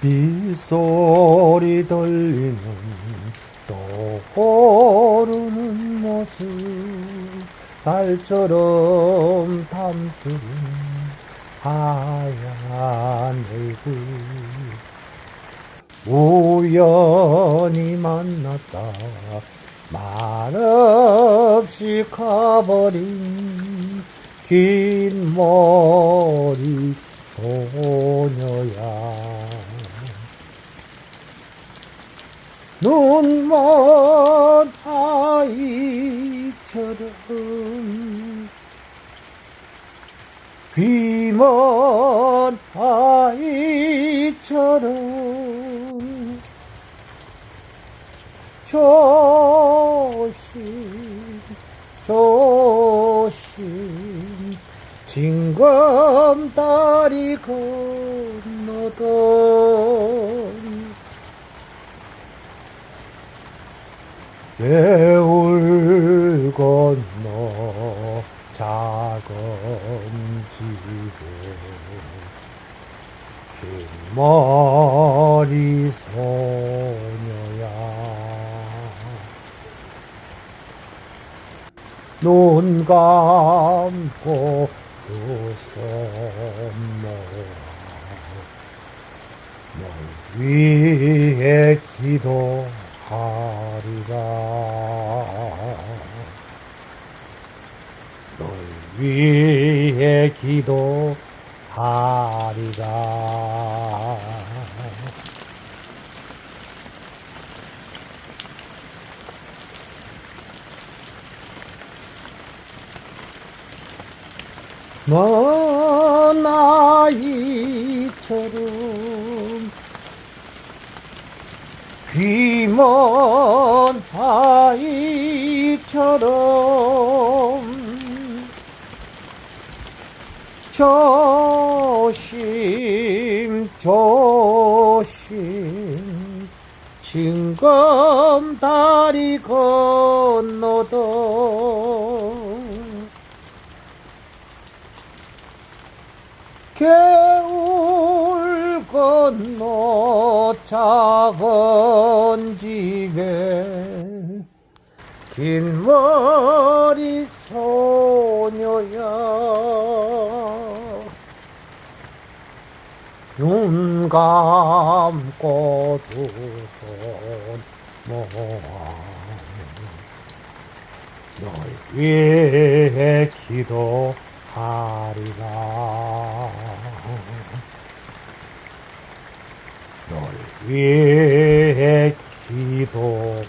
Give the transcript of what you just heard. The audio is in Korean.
빗소리 들리는 떠오르는 모습 달처럼 탐스른 하얀 얼굴. 우연히 만났다. 말없이 가버린 긴 머리 소녀야 눈먼 아이처럼 귀먼 아이처럼 조심 조심 징검다리 건너던 배울 건너 작은 집에 긴 머리 소녀야. 눈 감고 두손 모아 널 위해 기도 하리라. 널 위해 기도하리라. 먼 먼 아이처럼 조심 조심. 징검 다리 건너던 겨울 건너 작은 집에 긴 머리 소녀야. 눈 감고 두손 모아 널 위해 기도하리라 위해 기도하리.